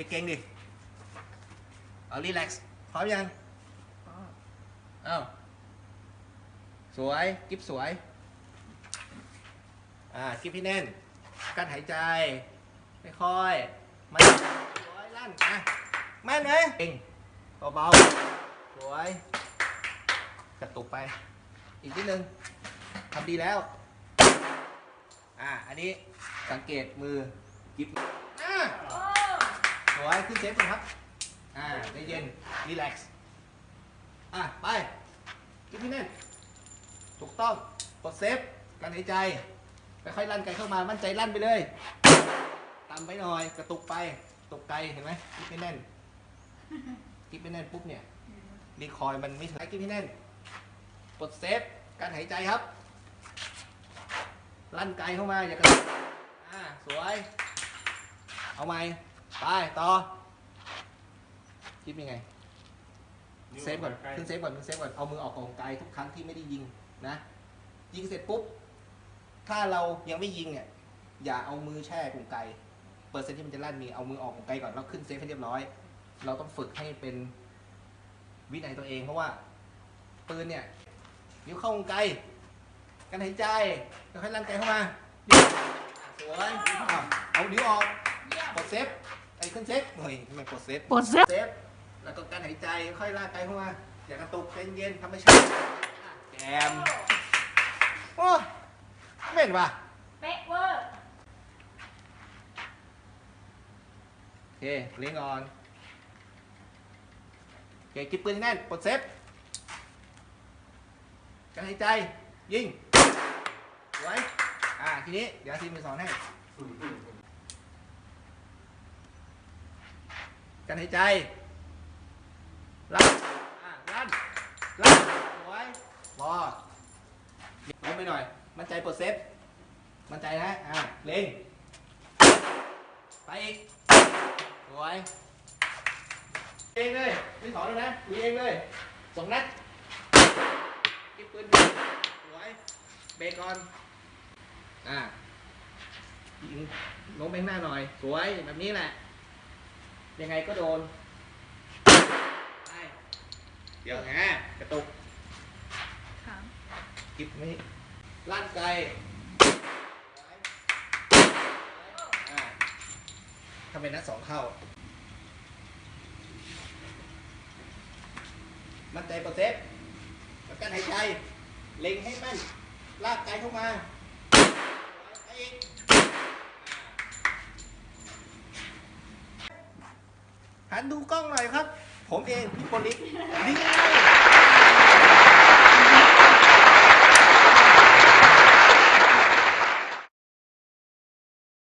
ไปเก่งดิ เอารีแลกซ์พร้อมยังอ้าวสวยกิฟสวย อ่ากิฟให้แน่นกั้นหายใจ ไม่ค่อยๆมันสวยลั่นอะแม่นไหมเก่งเบาๆสวยกระตุกไป อีกนิดนึงทำดีแล้ว อ่า อันนี้สังเกตมือกิฟอ่าโอ้ สวยขึ้นเซฟก่อนครับ อ่าใจเย็นรีแลกซ์อะ ไปกิฟให้แน่นถูกต้องกดเซฟการหายใจค่อยๆลั่นไกลเข้ามามั่นใจลั่นไปเลยตามไปหน่อยกระตุกไปตกไกลเห็นไหมกิฟไม่แน่นกิฟไม่แน่นปุ๊บเนี่ยรีคอยมันไม่ถึงกิฟให้แน่นกดเซฟการหายใจครับ ลั่นไกลเข้ามาอย่ากระตุกอ่าสวย เอาไหม ไปต่อคิดยังไงเซฟก่อนขึ้นเซฟก่อนขึ้นเซฟก่อนเอามือออกของไกลทุกครั้งที่ไม่ได้ยิงนะยิงเสร็จปุ๊บถ้าเรายังไม่ยิงเนี่ยอย่าเอามือแช่กลุ่มไกลเปอร์เซ็นต์ที่มันจะลั่นมีเอามือออกของไกลก่อนแล้วขึ้นเซฟให้เรียบร้อย เราต้องฝึกให้เป็นวินัยตัวเองเพราะว่าปืนเนี่ยนิ้วเข้ากลุ่มไกลการหายใจค่อยๆลั่นไกลเข้ามานิ้วสวยอ้าวเอานิ้วออกเยี่ยมกดเซฟ ไอ้ขึ้นเซฟเฮ้ยทำไมกดเซฟกดเซฟ เซฟ แล้วก็การหายใจค่อยลากไกลเข้ามา อย่ากระตุกใจเย็นธรรมชาติแกม โอ้ไม่เห็นป่ะเป๊ะเวอร์ โอเคเลี้ยงก่อนโอเคกิบปืนให้แน่นกดเซฟการหายใจ ยิงสวยอ่าทีนี้เดี๋ยวทีมจะสอนให้ การหายใจลั่นอ่าลั่นลั่นสวยบอลงไปหน่อย มั่นใจปลดเซฟ มั่นใจนะ อ่าเล็ง ไปอีกสวย เองเลยไม่สอนแล้วนะดูเองเลยสองนัดเก็บปืนสวย เบรกก่อน อ่ายิงลงไปข้างหน้าหน่อย สวย แบบนี้แหละ ยังไงก็โดนไปเดี๋ยวฮะกระตุกครับกิบไม่ลั่นไกลอ่าทำเป็นนัดสองเข้า มั่นใจโปรเซฟแล้วกันหายใจ เล็งให้แม่น ลากไกลเข้ามาไปอีกหัน ดูกล้องหน่อยครับ ผมเองพี่โปลิสดี